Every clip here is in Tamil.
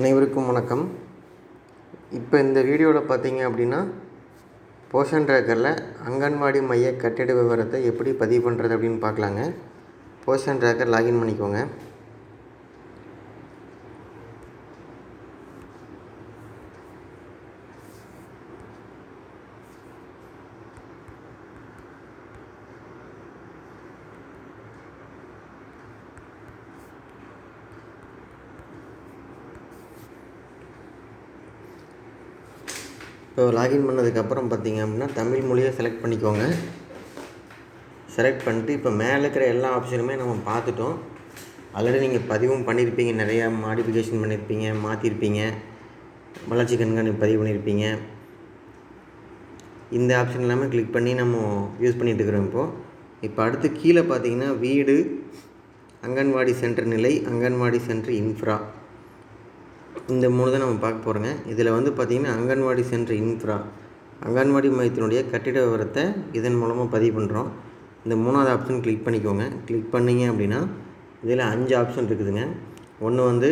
அனைவருக்கும் வணக்கம். இப்போ இந்த வீடியோவில் பார்த்தீங்க அப்படின்னா போஷன் ட்ராக்கரில் அங்கன்வாடி மைய கட்டிட விவரத்தை எப்படி பதிவு பண்ணுறது அப்படின்னு பார்க்கலாங்க. போஷன் ட்ராக்கர் லாகின் பண்ணிக்கோங்க. ஸோ லாகின் பண்ணதுக்கப்புறம் பார்த்தீங்க அப்படின்னா தமிழ் மொழியை செலக்ட் பண்ணிக்கோங்க. செலக்ட் பண்ணிட்டு இப்போ மேலே இருக்கிற எல்லா ஆப்ஷனுமே நம்ம பார்த்துட்டோம். ஆல்ரெடி நீங்கள் பதிவும் பண்ணியிருப்பீங்க நிறையா மாடிஃபிகேஷன் பண்ணியிருப்பீங்க மாற்றிருப்பீங்க வளர்ச்சி கண்காணிப்பு பதிவு பண்ணியிருப்பீங்க இந்த ஆப்ஷன் எல்லாமே கிளிக் பண்ணி நம்ம யூஸ் பண்ணிகிட்டு இருக்கிறோம் இப்போது இப்போ அடுத்து கீழே பார்த்தீங்கன்னா வீடு அங்கன்வாடி சென்டர் நிலை அங்கன்வாடி சென்டர் இன்ஃப்ரா இந்த மூணு தான் நம்ம பார்க்க போகிறோங்க இதில் வந்து பார்த்திங்கன்னா அங்கன்வாடி சென்டர் இன்ஃப்ரா. அங்கன்வாடி மையத்தினுடைய கட்டிட விவரத்தை இதன் மூலமாக பதிவு பண்ணுறோம் இந்த மூணாவது ஆப்ஷன் கிளிக் பண்ணிக்கோங்க. கிளிக் பண்ணிங்க அப்படின்னா இதில் அஞ்சு ஆப்ஷன் இருக்குதுங்க. ஒன்று வந்து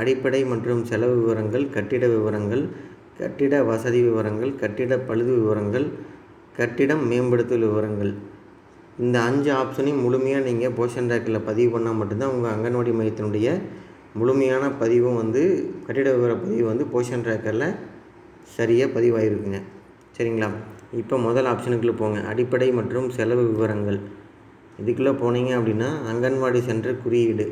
அடிப்படை மற்றும் செலவு விவரங்கள் கட்டிட விவரங்கள் கட்டிட வசதி விவரங்கள் கட்டிட பழுது விவரங்கள் கட்டிடம் மேம்படுத்தல் விவரங்கள். இந்த அஞ்சு ஆப்ஷனையும் முழுமையாக நீங்கள் போஷன் ரேக்கில் பதிவு பண்ணால் மட்டும்தான் உங்கள் அங்கன்வாடி மையத்தினுடைய முழுமையான பதிவும் வந்து கட்டிட விவர பதிவு வந்து போஷன் ட்ராக்கரில் சரியாக பதிவாயிருக்குங்க. சரிங்களா? இப்போ முதல் ஆப்ஷனுக்குள்ளே போங்க. அடிப்படை மற்றும் செலவு விவரங்கள். இதுக்குள்ளே போனீங்க அப்படின்னா அங்கன்வாடி சென்டர் குறியீடு.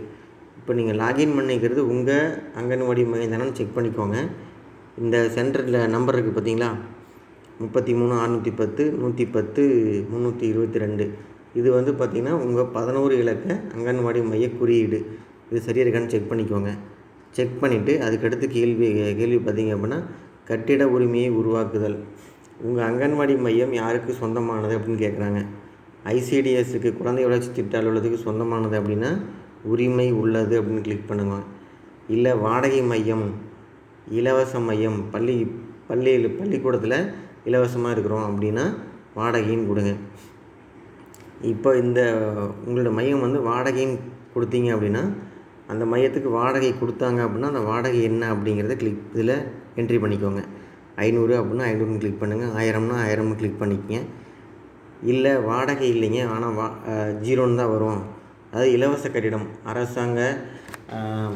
இப்போ நீங்கள் லாகின் பண்ணிக்கிறது உங்கள் அங்கன்வாடி மையம் தானே செக் பண்ணிக்கோங்க. இந்த சென்டரில் நம்பர் இருக்குது பார்த்தீங்களா முப்பத்தி மூணு அறநூற்றி பத்து நூற்றி பத்து முந்நூற்றி இருபத்தி ரெண்டு. இது வந்து பார்த்திங்கன்னா உங்கள் பதினோரு இலக்க அங்கன்வாடி மைய குறியீடு. இது சரியாக இருக்கான்னு செக் பண்ணிக்கோங்க. செக் பண்ணிவிட்டு அதுக்கடுத்து கேள்வி கேள்வி பார்த்தீங்க அப்படின்னா கட்டிட உரிமையை உருவாக்குதல். உங்கள் அங்கன்வாடி மையம் யாருக்கு சொந்தமானது அப்படின்னு கேட்குறாங்க ஐசிடிஎஸ்க்கு குழந்தை வளர்ச்சி திட்ட அலுவலகத்துக்கு சொந்தமானது அப்படின்னா உரிமை உள்ளது அப்படின்னு கிளிக் பண்ணுங்க. இல்லை வாடகை மையம் இலவச மையம் பள்ளி பள்ளியில் பள்ளிக்கூடத்தில் இலவசமாக இருக்கிறோம் அப்படின்னா வாடகைன்னு கொடுங்க. இப்போ இந்த உங்களோட மையம் வந்து வாடகைன்னு கொடுத்தீங்க அப்படின்னா அந்த மையத்துக்கு வாடகை கொடுத்தாங்க அப்படின்னா அந்த வாடகை என்ன அப்படிங்கிறத கிளிக் இதில் என்ட்ரி பண்ணிக்கோங்க. ஐநூறு அப்படின்னா ஐநூறுன்னு கிளிக் பண்ணுங்கள் ஆயிரம்னா ஆயிரம்னு கிளிக் பண்ணிக்கங்க. இல்லை வாடகை இல்லைங்க. ஆனால் வா ஜீரோன்னு தான் வரும். அதாவது இலவச கட்டிடம். அரசாங்க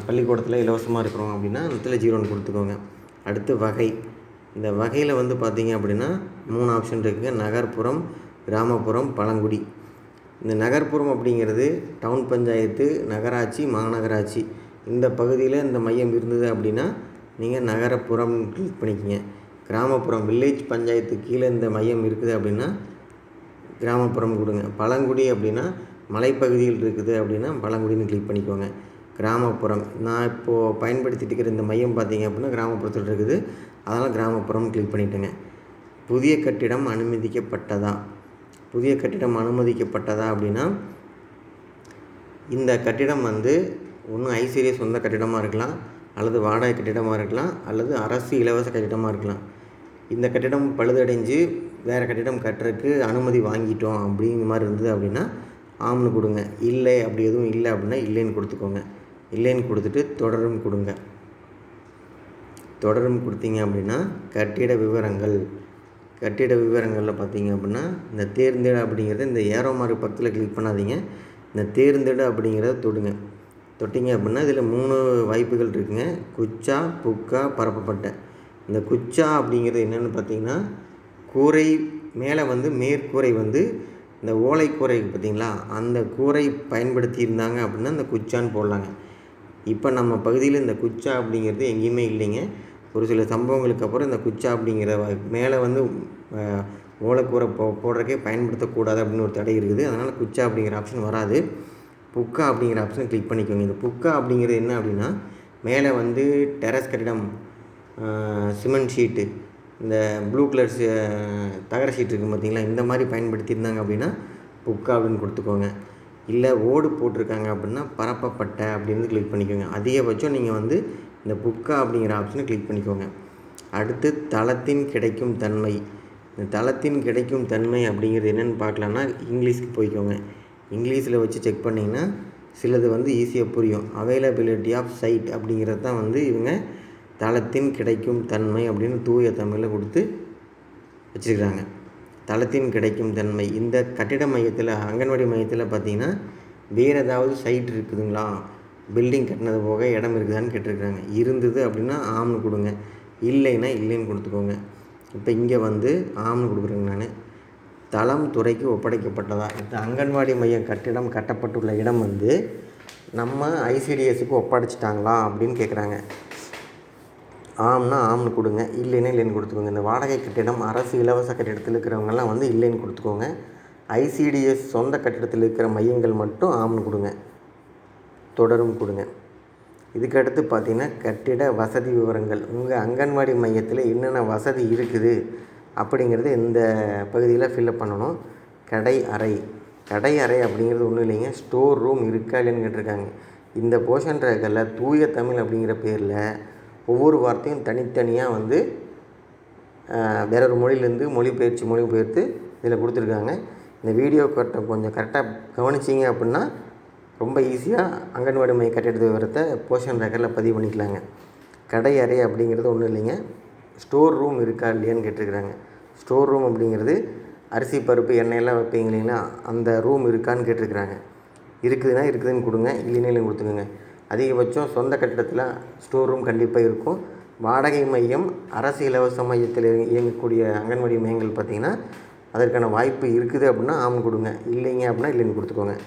பள்ளிக்கூடத்தில் இலவசமாக இருக்கிறோம் அப்படின்னா அந்த இடத்துல ஜீரோன்னு கொடுத்துக்கோங்க. அடுத்து வகை. இந்த வகையில் வந்து பார்த்திங்க அப்படின்னா மூணு ஆப்ஷன் இருக்குது நகர்ப்புறம் கிராமப்புறம் பழங்குடி. இந்த நகர்ப்புறம் அப்படிங்கிறது டவுன் பஞ்சாயத்து நகராட்சி மாநகராட்சி. இந்த பகுதியில் இந்த மையம் இருந்தது அப்படின்னா நீங்கள் நகரப்புறம் கிளிக் பண்ணிக்கங்க. கிராமப்புறம் வில்லேஜ் பஞ்சாயத்து கீழே இந்த மையம் இருக்குது அப்படின்னா கிராமப்புறம் கொடுங்க. பழங்குடி அப்படின்னா மலைப்பகுதியில் இருக்குது அப்படின்னா பழங்குடின்னு கிளிக் பண்ணிக்கோங்க. கிராமப்புறம் நான் இப்போது பயன்படுத்திட்டு இருக்கிற இந்த மையம் பார்த்தீங்க அப்படின்னா கிராமப்புறத்தில் இருக்குது. அதனால் கிராமப்புறம் கிளிக் பண்ணிட்டேங்க. புதிய கட்டிடம் அனுமதிக்கப்பட்டதா? புதிய கட்டிடம் அனுமதிக்கப்பட்டதா அப்படின்னா இந்த கட்டிடம் வந்து ஒன்று ஐசிஐ சொந்த கட்டிடமாக இருக்கலாம் அல்லது வாடகை கட்டிடமாக இருக்கலாம் அல்லது அரசு இலவச கட்டிடமாக இருக்கலாம். இந்த கட்டிடம் பழுதடைஞ்சு வேறு கட்டிடம் கட்டுறதுக்கு அனுமதி வாங்கிட்டோம் அப்படிங்கிற மாதிரி இருந்தது அப்படின்னா ஆம்னு கொடுங்க. இல்லை அப்படி எதுவும் இல்லை அப்படின்னா இல்லைன்னு கொடுத்துக்கோங்க. இல்லைன்னு கொடுத்துட்டு தொடரும் கொடுங்க. தொடரும் கொடுத்தீங்க அப்படின்னா கட்டிட விவரங்கள் கட்டிட விவரங்களில் பார்த்தீங்க அப்படின்னா இந்த தேர்ந்தெடு அப்படிங்கிறத இந்த ஏரோ மார்க் பக்கத்தில் கிளிக் பண்ணாதீங்க. இந்த தேர்ந்தெடு அப்படிங்கிறத தொடுங்க. தொட்டிங்க அப்படின்னா இதில் மூணு வாய்ப்புகள் இருக்குங்க. குச்சா புக்கா பரப்பப்பட்ட. இந்த குச்சா அப்படிங்கிறது என்னென்னு பார்த்தீங்கன்னா கூரை மேலே வந்து மேற்கூரை வந்து இந்த ஓலை கூரை பார்த்தீங்களா அந்த கூரை பயன்படுத்தி இருந்தாங்க அப்படின்னா இந்த குச்சான்னு போடலாங்க. இப்போ நம்ம பகுதியில் இந்த குச்சா அப்படிங்கிறது எங்கேயுமே இல்லைங்க. ஒரு சில சம்பவங்களுக்கு அப்புறம் இந்த குச்சா அப்படிங்கிற மேலே வந்து ஓலைக்கூரை போ போடுறக்கே பயன்படுத்தக்கூடாது அப்படின்னு ஒரு தடை இருக்குது. அதனால் குச்சா அப்படிங்கிற ஆப்ஷன் வராது. புக்கா அப்படிங்கிற ஆப்ஷனை கிளிக் பண்ணிக்கோங்க. இந்த புக்கா அப்படிங்கிறது என்ன அப்படின்னா மேலே வந்து டெரஸ் கட்டிடம் சிமெண்ட் ஷீட்டு இந்த ப்ளூ கலர் தகர ஷீட் இருக்குது பார்த்தீங்களா? இந்த மாதிரி பயன்படுத்தியிருந்தாங்க அப்படின்னா புக்கா அப்படின்னு கொடுத்துக்கோங்க. இல்லை ஓடு போட்டிருக்காங்க அப்படின்னா பரப்பப்பட்ட அப்படின்னு கிளிக் பண்ணிக்கோங்க. அதிகபட்சம் நீங்கள் வந்து இந்த புக்கா அப்படிங்கிற ஆப்ஷனை கிளிக் பண்ணிக்கோங்க. அடுத்து தளத்தின் கிடைக்கும் தன்மை. இந்த தளத்தின் கிடைக்கும் தன்மை அப்படிங்கிறது என்னென்னு பார்க்கலான்னா இங்கிலீஷ்க்கு போய்க்கோங்க. இங்கிலீஷில் வச்சு செக் பண்ணிங்கன்னா சிலது வந்து ஈஸியாக புரியும். அவைலபிலிட்டி ஆஃப் சைட் அப்படிங்கிறது தான் வந்து இவங்க தளத்தின் கிடைக்கும் தன்மை அப்படின்னு தூய தமிழில் கொடுத்து வச்சுருக்கிறாங்க. தளத்தின் கிடைக்கும் தன்மை. இந்த கட்டிட மையத்தில் அங்கன்வாடி மையத்தில் பார்த்திங்கன்னா வேறு ஏதாவது சைட் இருக்குதுங்களா? பில்டிங் கட்டினது போக இடம் இருக்குதான்னு கேட்டிருக்காங்க இருந்தது அப்படின்னா ஆம்னு கொடுங்க. இல்லைன்னா இல்லைன்னு கொடுத்துக்கோங்க. இப்போ இங்கே வந்து ஆம்னு கொடுக்குறேங்க நான். தளம் துறைக்கு ஒப்படைக்கப்பட்டதா? இந்த அங்கன்வாடி மையம் கட்டிடம் கட்டப்பட்டுள்ள இடம் வந்து நம்ம ஐசிடிஎஸ்க்கு ஒப்படைச்சிட்டாங்களா அப்படின்னு கேட்குறாங்க ஆம்னா ஆம்னு கொடுங்க. இல்லைன்னா இல்லைன்னு கொடுத்துக்கோங்க. இந்த வாடகை கட்டிடம் அரசு இலவச கட்டிடத்தில் இருக்கிறவங்கெல்லாம் வந்து இல்லைன்னு கொடுத்துக்கோங்க. ஐசிடிஎஸ் சொந்த கட்டிடத்தில் இருக்கிற மையங்கள் மட்டும் ஆம்னு கொடுங்க. தொடரும் கொடுங்க. இதுக்கடுத்து பார்த்தீங்கன்னா கட்டிட வசதி விவரங்கள். உங்கள் அங்கன்வாடி மையத்தில் என்னென்ன வசதி இருக்குது அப்படிங்கிறது இந்த பகுதியில் ஃபில்லப் பண்ணணும். கடை அறை. கடை அறை அப்படிங்கிறது ஒன்றும் இல்லைங்க. ஸ்டோர் ரூம் இருக்கா இல்லைன்னு கேட்டிருக்காங்க. இந்த போர்ஷன் ரேகரில் தூய தமிழ் அப்படிங்கிற பேரில் ஒவ்வொரு வார்த்தையும் தனித்தனியாக வந்து வேற ஒரு மொழியிலேருந்து மொழிபெயர்ச்சி மொழிபெயர்த்து இதில் கொடுத்துருக்காங்க. இந்த வீடியோ கரெக்டாக கொஞ்சம் கரெக்டாக கவனிச்சிங்க அப்படின்னா ரொம்ப ஈஸியாக அங்கன்வாடி மைய கட்டிட விவரத்தை போஷன் ரெக்கரில் பதிவு பண்ணிக்கலாங்க. கடை அறை அப்படிங்கிறது ஒன்றும் இல்லைங்க. ஸ்டோர் ரூம் இருக்கா இல்லையான்னு கேட்டிருக்கிறாங்க. ஸ்டோர் ரூம் அப்படிங்கிறது அரிசி பருப்பு எண்ணெயெல்லாம் வைப்பீங்க இல்லைங்களா? அந்த ரூம் இருக்கான்னு கேட்டிருக்கிறாங்க. இருக்குதுன்னா இருக்குதுன்னு கொடுங்க. இல்லைன்னு கொடுத்துக்கோங்க. அதிகபட்சம் சொந்த கட்டிடத்தில் ஸ்டோர் ரூம் கண்டிப்பாக இருக்கும். வாடகை மையம் அரசு இலவச மையத்தில் இயங்கக்கூடிய அங்கன்வாடி மையங்கள் பார்த்திங்கன்னா அதற்கான வாய்ப்பு இருக்குது அப்படின்னா ஆம் கொடுங்க. இல்லைங்க அப்படின்னா இல்லைன்னு கொடுத்துக்கோங்க.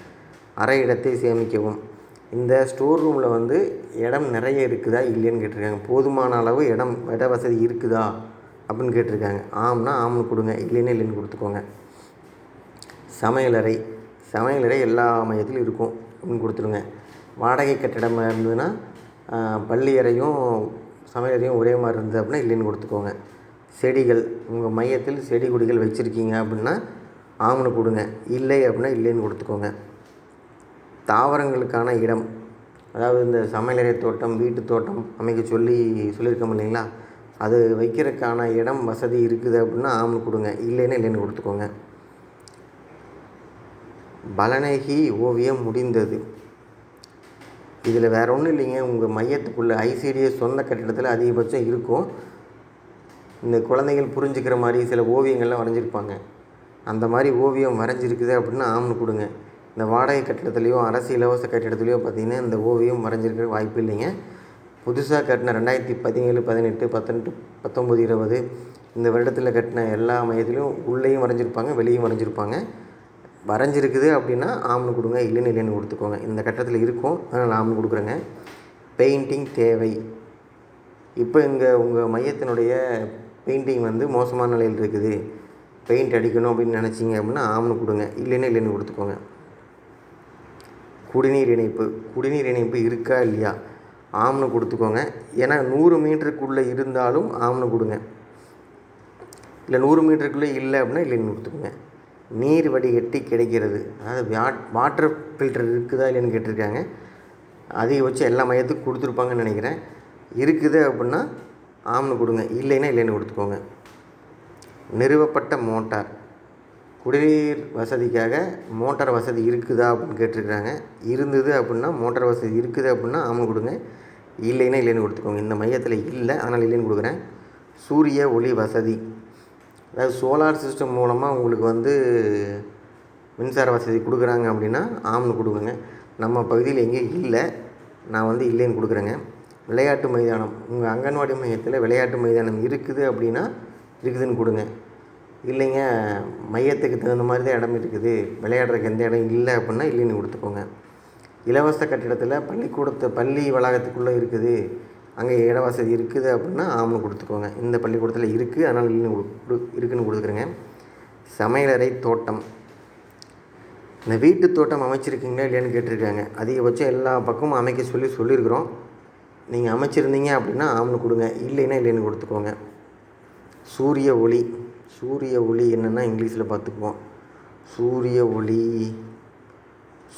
அரை இடத்தை சேமிக்கவும். இந்த ஸ்டோர் ரூமில் வந்து இடம் நிறைய இருக்குதா இல்லைன்னு கேட்டிருக்காங்க. போதுமான அளவு இடம் இட வசதி இருக்குதா அப்படின்னு கேட்டிருக்காங்க. ஆம்னா ஆம்னு கொடுங்க இல்லைன்னா இல்லைன்னு கொடுத்துக்கோங்க. சமையலறை சமையலறை எல்லா மையத்திலும் இருக்கும் அப்படின்னு கொடுத்துருங்க. வாடகை கட்டிடமாக இருந்ததுன்னா பள்ளி அறையும் சமையலறையும் ஒரே மாதிரி இருந்தது அப்படின்னா இல்லைன்னு கொடுத்துக்கோங்க. செடிகள் உங்கள் மையத்தில் செடி கொடிகள் வச்சுருக்கீங்க அப்படின்னா ஆம்னு கொடுங்க. இல்லை அப்படின்னா இல்லைன்னு கொடுத்துக்கோங்க. தாவரங்களுக்கான இடம். அதாவது இந்த சமையலறை தோட்டம் வீட்டு தோட்டம் அமைக்க சொல்லி சொல்லியிருக்கோம் இல்லைங்களா? அது வைக்கிறதுக்கான இடம் வசதி இருக்குது அப்படின்னா ஆம்னு கொடுங்க. இல்லைன்னா இல்லைன்னு கொடுத்துக்கோங்க. பலனகி ஓவியம் முடிந்தது. இதில் வேறு ஒன்றும் இல்லைங்க. உங்கள் மையத்துக்குள்ளே ஐசிடிஎஸ் சொந்த கட்டிடத்தில் அதிகபட்சம் இருக்கும். இந்த குழந்தைகள் புரிஞ்சுக்கிற மாதிரி சில ஓவியங்கள்லாம் வரைஞ்சிருப்பாங்க. அந்த மாதிரி ஓவியம் வரைஞ்சிருக்குது அப்படின்னா ஆம்னு கொடுங்க. இந்த வாடகை கட்டிடத்துலேயோ அரசு இலவச கட்டிடத்துலேயோ பார்த்திங்கன்னா இந்த ஓவியம் வரைஞ்சிருக்கிற வாய்ப்பு இல்லைங்க. புதுசாக கட்டின ரெண்டாயிரத்தி பதினேழு பதினெட்டு பத்தெட்டு பத்தொம்பது இருபது இந்த வருடத்தில் கட்டின எல்லா மையத்துலேயும் உள்ளேயும் வரைஞ்சிருப்பாங்க வெளியும் வரைஞ்சிருப்பாங்க. வரைஞ்சிருக்குது அப்படின்னா ஆம்னு கொடுங்க இல்லைன்னு இல்லைன்னு கொடுத்துக்கோங்க. இந்த கட்டத்தில் இருக்கும் அதனால் ஆம்னு கொடுக்குறேங்க. பெயிண்டிங் தேவை. இப்போ இங்கே உங்கள் மையத்தினுடைய பெயிண்டிங் வந்து மோசமான நிலையில் இருக்குது. பெயிண்ட் அடிக்கணும் அப்படின்னு நினச்சிங்க அப்படின்னா ஆம்னு கொடுங்க இல்லைன்னு இல்லைன்னு கொடுத்துக்கோங்க. குடிநீர் இணைப்பு குடிநீர் இணைப்பு இருக்கா இல்லையா? ஆம்னு கொடுத்துக்கோங்க. ஏன்னா நூறு மீட்டருக்குள்ளே இருந்தாலும் ஆம்னு கொடுங்க. இல்லை நூறு மீட்டருக்குள்ளே இல்லை அப்படின்னா இல்லைன்னு கொடுத்துக்கோங்க. நீர் வடிகட்டி கிடைக்கிறது. அதாவது வாட் வாட்டர் ஃபில்டர் இருக்குதா இல்லைன்னு கேட்டிருக்காங்க. அதிகபட்சம் எல்லா மையத்துக்கும் கொடுத்துருப்பாங்கன்னு நினைக்கிறேன். இருக்குது அப்படின்னா ஆம்னு கொடுங்க. இல்லைன்னா இல்லைன்னு கொடுத்துக்கோங்க. நிறுவப்பட்ட மோட்டார். குடிநீர் வசதிக்காக மோட்டார் வசதி இருக்குதா அப்படின்னு கேட்டிருக்கிறாங்க. இருந்தது அப்படின்னா மோட்டார் வசதி இருக்குது அப்படின்னா ஆமாம் கொடுங்க. இல்லைன்னா இல்லைன்னு கொடுத்துக்கோங்க. இந்த மையத்தில் இல்லை அதனால் இல்லைன்னு கொடுக்குறேன். சூரிய ஒளி வசதி. அதாவது சோலார் சிஸ்டம் மூலமாக உங்களுக்கு வந்து மின்சார வசதி கொடுக்குறாங்க அப்படின்னா ஆம்னு கொடுக்குங்க நம்ம பகுதியில் எங்கேயும் இல்லை நான் வந்து இல்லைன்னு கொடுக்குறேங்க. விளையாட்டு மைதானம். உங்கள் அங்கன்வாடி மையத்தில் விளையாட்டு மைதானம் இருக்குது அப்படின்னா இருக்குதுன்னு கொடுங்க. இல்லைங்க மையத்துக்கு தகுந்த மாதிரி தான் இடம் இருக்குது. விளையாடுறதுக்கு எந்த இடம் இல்லை அப்படின்னா இல்லைன்னு கொடுத்துக்கோங்க. இலவச கட்டிடத்தில் பள்ளிக்கூடத்து பள்ளி வளாகத்துக்குள்ளே இருக்குது. அங்கே இட வசதி இருக்குது அப்படின்னா ஆம்னு கொடுத்துக்கோங்க. இந்த பள்ளிக்கூடத்தில் இருக்குது அதனால் இல்லைன்னு கொடு இருக்குன்னு கொடுத்துக்குறேங்க சமையலறை தோட்டம். இந்த வீட்டு தோட்டம் அமைச்சிருக்கீங்களா இல்லையான்னு கேட்டிருக்காங்க. அதிகபட்சம் எல்லா பக்கமும் அமைக்க சொல்லி சொல்லியிருக்கிறோம். நீங்கள் அமைச்சிருந்தீங்க அப்படின்னா ஆம்னு கொடுங்க. இல்லைன்னா இல்லைன்னு கொடுத்துக்கோங்க. சூரிய ஒளி. சூரிய ஒளி என்னென்னா இங்கிலீஷில் பார்த்துக்குவோம். சூரிய ஒளி.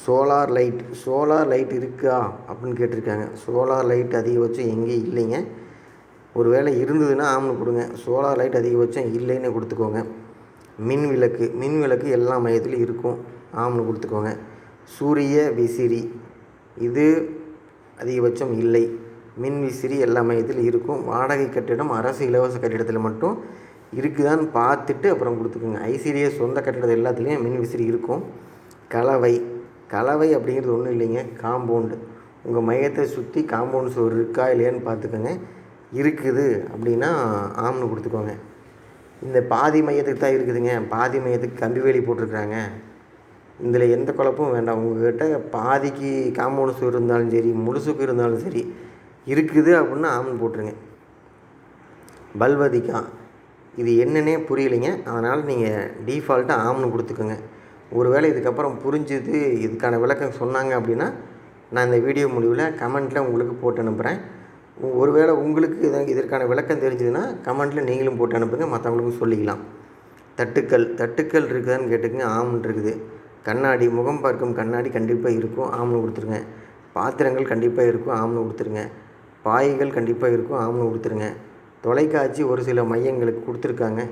Solar light. சோலார் லைட் இருக்கா அப்படின்னு கேட்டிருக்காங்க. சோலார் லைட் அதிகபட்சம் எங்கேயும் இல்லைங்க. ஒரு வேளை இருந்ததுன்னா ஆம்னு கொடுங்க. சோலார் லைட் அதிகபட்சம் இல்லைன்னு கொடுத்துக்கோங்க. மின் விளக்கு. மின் விளக்கு எல்லா மையத்துலையும் இருக்கும். ஆம்னு கொடுத்துக்கோங்க. சூரிய விசிறி. இது அதிகபட்சம் இல்லை. மின் விசிறி எல்லா மையத்திலும் இருக்கும். வாடகை கட்டிடம் அரசு இலவச கட்டிடத்தில் மட்டும் இருக்குதான்னு பார்த்துட்டு அப்புறம் கொடுத்துக்குங்க. ஐசிடிஎஸ் சொந்த கட்டிடம் எல்லாத்துலேயும் மின் விசிறி இருக்கும். கலவை. கலவை அப்படிங்கிறது ஒன்றும் இல்லைங்க. காம்பவுண்டு. உங்கள் மையத்தை சுற்றி காம்பவுண்ட் சுவர் இருக்கா இல்லையான்னு பார்த்துக்கோங்க. இருக்குது அப்படின்னா ஆம்னு கொடுத்துக்கோங்க. இந்த பாதி மையத்துக்கு தான் இருக்குதுங்க. பாதி மையத்துக்கு கம்பி வேலி போட்டிருக்குறாங்க. இதில் எந்த குழப்பமும் வேண்டாம். உங்கள்கிட்ட பாதிக்கு காம்பவுண்ட் சுவர் இருந்தாலும் சரி முழுசுக்கு இருந்தாலும் சரி இருக்குது அப்படின்னா ஆம்னு போட்டுருங்க. பல்வதிக்கான் இது என்னன்னே புரியலைங்க. அதனால் நீங்கள் டீஃபால்ட்டாக ஆம்னு கொடுத்துக்கோங்க. ஒருவேளை இதுக்கப்புறம் புரிஞ்சுது இதுக்கான விளக்கம் சொன்னாங்க அப்படின்னா நான் இந்த வீடியோ முடிவில் கமெண்ட்டில் உங்களுக்கு போட்டு அனுப்புகிறேன் ஒருவேளை உங்களுக்கு இத இதற்கான விளக்கம் தெரிஞ்சதுன்னா கமெண்ட்டில் நீங்களும் போட்டு அனுப்புங்க மற்றவங்களுக்கும் சொல்லிக்கலாம். தட்டுக்கள் தட்டுக்கள் இருக்குதான்னு கேட்டுக்கங்க ஆம்னு இருக்குது. கண்ணாடி முகம் பார்க்கும் கண்ணாடி கண்டிப்பாக இருக்கும் ஆம்னு கொடுத்துருங்க. பாத்திரங்கள் கண்டிப்பாக இருக்கும் ஆம்னு கொடுத்துருங்க. பாய்கள் கண்டிப்பாக இருக்கும் ஆம்னு கொடுத்துருங்க. தொலைக்காட்சி ஒரு சில மையங்களுக்கு கொடுத்துருக்காங்க.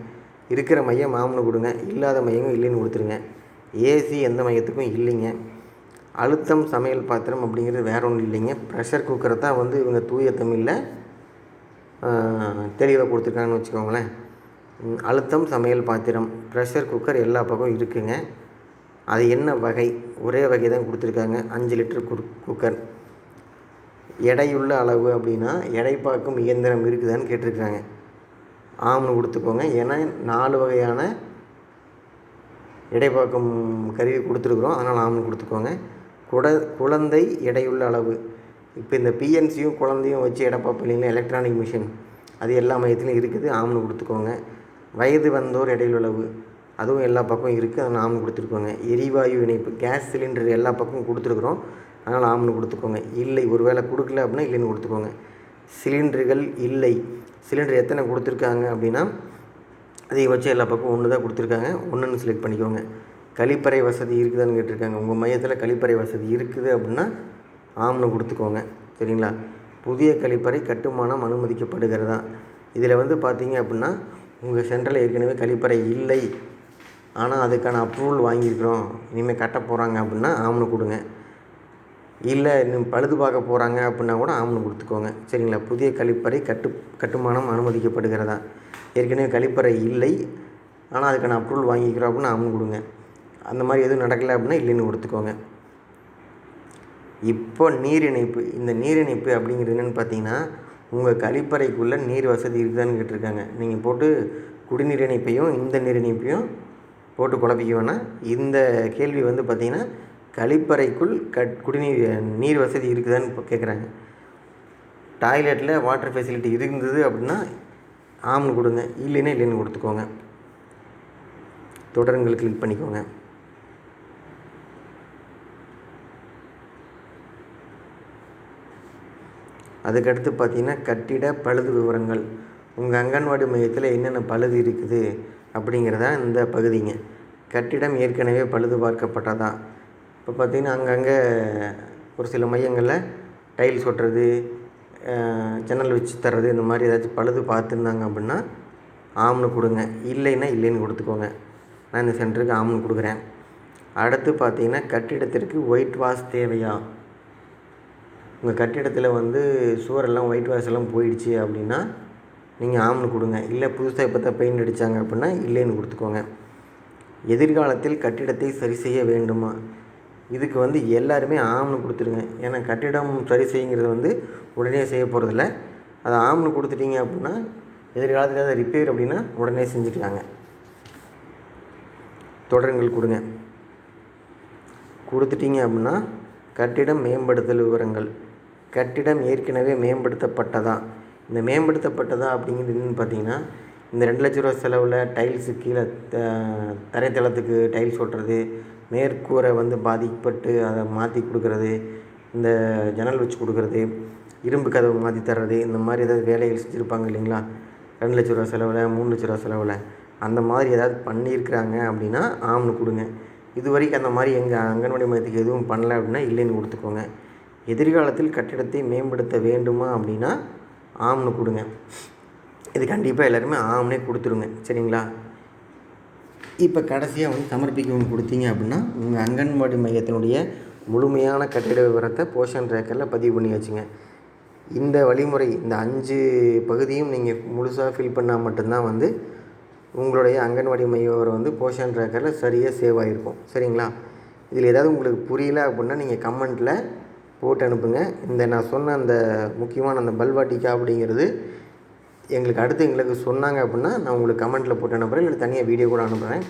இருக்கிற மையம் மாமனு கொடுங்க இல்லாத மையமும் இல்லைன்னு கொடுத்துருங்க. ஏசி எந்த மையத்துக்கும் இல்லைங்க. அழுத்தம் சமையல் பாத்திரம் அப்படிங்கிறது வேற ஒன்றும் இல்லைங்க. ப்ரெஷர் குக்கரை தான் வந்து இவங்க தூய தமிழில் தெளிவாக கொடுத்துருக்காங்கன்னு வச்சுக்கோங்களேன். அழுத்தம் சமையல் பாத்திரம் ப்ரெஷர் குக்கர் எல்லா பக்கம் இருக்குங்க. அது என்ன வகை? ஒரே வகை தான் கொடுத்துருக்காங்க. அஞ்சு லிட்டர் குக்கர் எடையுள்ள அளவு அப்படின்னா எடை பார்க்கும் இயந்திரம் இருக்குதான்னு கேட்டிருக்காங்க ஆம்னு கொடுத்துக்கோங்க. ஏன்னா நாலு வகையான எடை பார்க்கும் கருவி கொடுத்துருக்குறோம். அதனால் ஆம்னு கொடுத்துக்கோங்க. குட குழந்தை எடையுள்ள அளவு. இப்போ இந்த பிஎன்சியும் குழந்தையும் வச்சு எடை பார்ப்போம் இல்லைங்களா எலக்ட்ரானிக் மிஷின் அது எல்லா மையத்துலையும் இருக்குது. ஆம்னு கொடுத்துக்கோங்க. வயது வந்தோர் எடையுள்ளளவு அதுவும் எல்லா பக்கம் இருக்குது. அதை நாம் கொடுத்துருக்கோங்க. எரிவாயு இணைப்பு. கேஸ் சிலிண்டர் எல்லா பக்கமும் கொடுத்துருக்குறோம். அதனால் ஆம்னு கொடுத்துக்கோங்க. இல்லை ஒருவேளை கொடுக்கல அப்படின்னா இல்லைன்னு கொடுத்துக்கோங்க. சிலிண்டர்கள் இல்லை. சிலிண்டர் எத்தனை கொடுத்துருக்காங்க அப்படின்னா அதிகபட்சம் எல்லா பக்கம் ஒன்று தான் கொடுத்துருக்காங்க. ஒன்றுன்னு செலக்ட் பண்ணிக்கோங்க. கழிப்பறை வசதி இருக்குதான்னு கேட்டிருக்காங்க. உங்கள் மையத்தில் கழிப்பறை வசதி இருக்குது அப்படின்னா ஆம்னு கொடுத்துக்கோங்க. சரிங்களா? புதிய கழிப்பறை கட்டுமானம் அனுமதிக்கப்படுகிறதா? இதில் வந்து பார்த்தீங்க அப்படின்னா உங்கள் சென்டரில் ஏற்கனவே கழிப்பறை இல்லை. ஆனால் அதுக்கான அப்ரூவல் வாங்கியிருக்கிறோம். இனிமேல் கட்ட போகிறாங்க அப்படின்னா ஆம்னு கொடுங்க. இல்லை இன்னும் பழுது பார்க்க போகிறாங்க அப்படின்னா கூட ஆம்னு கொடுத்துக்கோங்க. சரிங்களா? புதிய கழிப்பறை கட்டு கட்டுமானம் அனுமதிக்கப்படுகிறதா? ஏற்கனவே கழிப்பறை இல்லை. ஆனால் அதுக்கான அப்ரூவல் வாங்கிக்கிறோம் அப்படின்னு ஆம்னு கொடுங்க. அந்த மாதிரி எதுவும் நடக்கலை அப்படின்னா இல்லைன்னு கொடுத்துக்கோங்க. இப்போ நீர் இணைப்பு இந்த நீர் இணைப்பு அப்படிங்கிறது என்னென்னு பார்த்தீங்கன்னா உங்கள் கழிப்பறைக்குள்ளே நீர் வசதி இருக்குதான்னு கேட்டிருக்காங்க. நீங்கள் போட்டு குடிநீர் இணைப்பையும் இந்த நீர் இணைப்பையும் போட்டு குழப்பிக்க வேணாம். இந்த கேள்வி வந்து பார்த்திங்கன்னா கழிப்பறைக்குள் கட் குடிநீர் நீர் வசதி இருக்குதான்னு இப்போ கேட்குறாங்க டாய்லெட்டில் வாட்டர் ஃபெசிலிட்டி இருந்தது அப்படின்னா ஆம்னு கொடுங்க. இல்லைன்னா இல்லைன்னு கொடுத்துக்கோங்க. தொடருங்கள் கிளிக் பண்ணிக்கோங்க. அதுக்கடுத்து பார்த்தீங்கன்னா கட்டிட பழுது விவரங்கள். உங்கள் அங்கன்வாடி மையத்தில் என்னென்ன பழுது இருக்குது அப்படிங்கிறதா இந்த பகுதிங்க. கட்டிடம் ஏற்கனவே பழுது பார்க்கப்பட்டதா? இப்போ பார்த்தீங்கன்னா அங்கங்கே ஒரு சில மையங்களில் டைல்ஸ் ஒட்டுறது ஜன்னல் வச்சு தர்றது இந்த மாதிரி ஏதாச்சும் பழுது பார்த்துருந்தாங்க அப்படின்னா ஆம்னு கொடுங்க. இல்லைன்னா இல்லைன்னு கொடுத்துக்கோங்க. நான் இந்த சென்டருக்கு ஆம்னு கொடுக்குறேன். அடுத்து பார்த்தீங்கன்னா கட்டிடத்திற்கு ஒயிட் வாஷ் தேவையா? உங்கள் கட்டிடத்தில் வந்து சுவரெல்லாம் ஒயிட் வாஷ் எல்லாம் போயிடுச்சு அப்படின்னா நீங்கள் ஆம்னு கொடுங்க. இல்லை புதுசாக இப்போ தான் பெயிண்ட் அடித்தாங்க அப்படின்னா இல்லைன்னு கொடுத்துக்கோங்க. எதிர்காலத்தில் கட்டிடத்தை சரி செய்ய வேண்டுமா? இதுக்கு வந்து எல்லாருமே ஆம்னு கொடுத்துருங்க ஏன்னா கட்டிடம் சரி செய்யுங்கிறது வந்து உடனே செய்ய போகிறதில்ல அதை ஆம்னு கொடுத்துட்டீங்க அப்படின்னா எதிர்காலத்தில் ஏதாவது ரிப்பேர் அப்படின்னா உடனே செஞ்சுக்கலாங்க. தொடருங்கள் கொடுங்க. கொடுத்துட்டீங்க அப்படின்னா கட்டிடம் மேம்படுத்தல் விவரங்கள். கட்டிடம் ஏற்கனவே மேம்படுத்தப்பட்டதா? இந்த மேம்படுத்தப்பட்டதா அப்படிங்கிறது பார்த்தீங்கன்னா இந்த ரெண்டு லட்ச ரூபா செலவில் டைல்ஸு கீழே த தரைத்தளத்துக்கு டைல்ஸ் ஓட்டுறது மேற்கூரை வந்து பாதிக்கப்பட்டு அதை மாற்றி கொடுக்குறது இந்த ஜன்னல் வச்சு கொடுக்குறது இரும்பு கதவு மாற்றி தர்றது இந்த மாதிரி ஏதாவது வேலைகள் செஞ்சுருப்பாங்க இல்லைங்களா? ரெண்டு லட்ச ரூபா செலவில் மூணு லட்ச ரூபா செலவில். அந்த மாதிரி ஏதாவது பண்ணியிருக்கிறாங்க அப்படின்னா ஆம்னு கொடுங்க. இது வரைக்கும் அந்த மாதிரி எங்கள் அங்கன்வாடி மையத்துக்கு எதுவும் பண்ணல அப்படின்னா இல்லைன்னு கொடுத்துக்கோங்க. எதிர்காலத்தில் கட்டிடத்தை மேம்படுத்த வேண்டுமா அப்படின்னா ஆம்னு கொடுங்க. இது கண்டிப்பாக எல்லாருமே ஆம்னே கொடுத்துருங்க. சரிங்களா? இப்போ கடைசியாக வந்து சமர்ப்பிக்கவும் கொடுத்தீங்க அப்படின்னா உங்கள் அங்கன்வாடி மையத்தினுடைய முழுமையான கட்டிட விவரத்தை போஷன் ரேக்கரில் பதிவு பண்ணி வச்சுங்க இந்த வழிமுறை இந்த அஞ்சு பகுதியும் நீங்கள் முழுசாக ஃபில் பண்ணால் மட்டும்தான் வந்து உங்களுடைய அங்கன்வாடி மையம் வந்து போஷன் ரேக்கரில் சரியாக சேவ் ஆகிருக்கும் சரிங்களா? இதில் ஏதாவது உங்களுக்கு புரியல அப்படின்னா நீங்கள் கமெண்ட்டில் போட்டு அனுப்புங்க. இந்த நான் சொன்ன அந்த முக்கியமான அந்த பல்வாட்டிக்கா அப்படிங்கிறது எங்களுக்கு அடுத்து எங்களுக்கு சொன்னாங்க அப்படின்னா நான் உங்களுக்கு கமெண்ட்டில் போட்டு அனுப்புகிறேன் இல்லை தனியாக வீடியோ கூட அனுப்புகிறேன்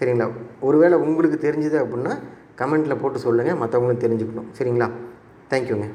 சரிங்களா? ஒருவேளை உங்களுக்கு தெரிஞ்சுது அப்படின்னா கமெண்ட்டில் போட்டு சொல்லுங்கள் மற்றவங்களும் தெரிஞ்சுக்கணும். சரிங்களா? தேங்க்யூங்க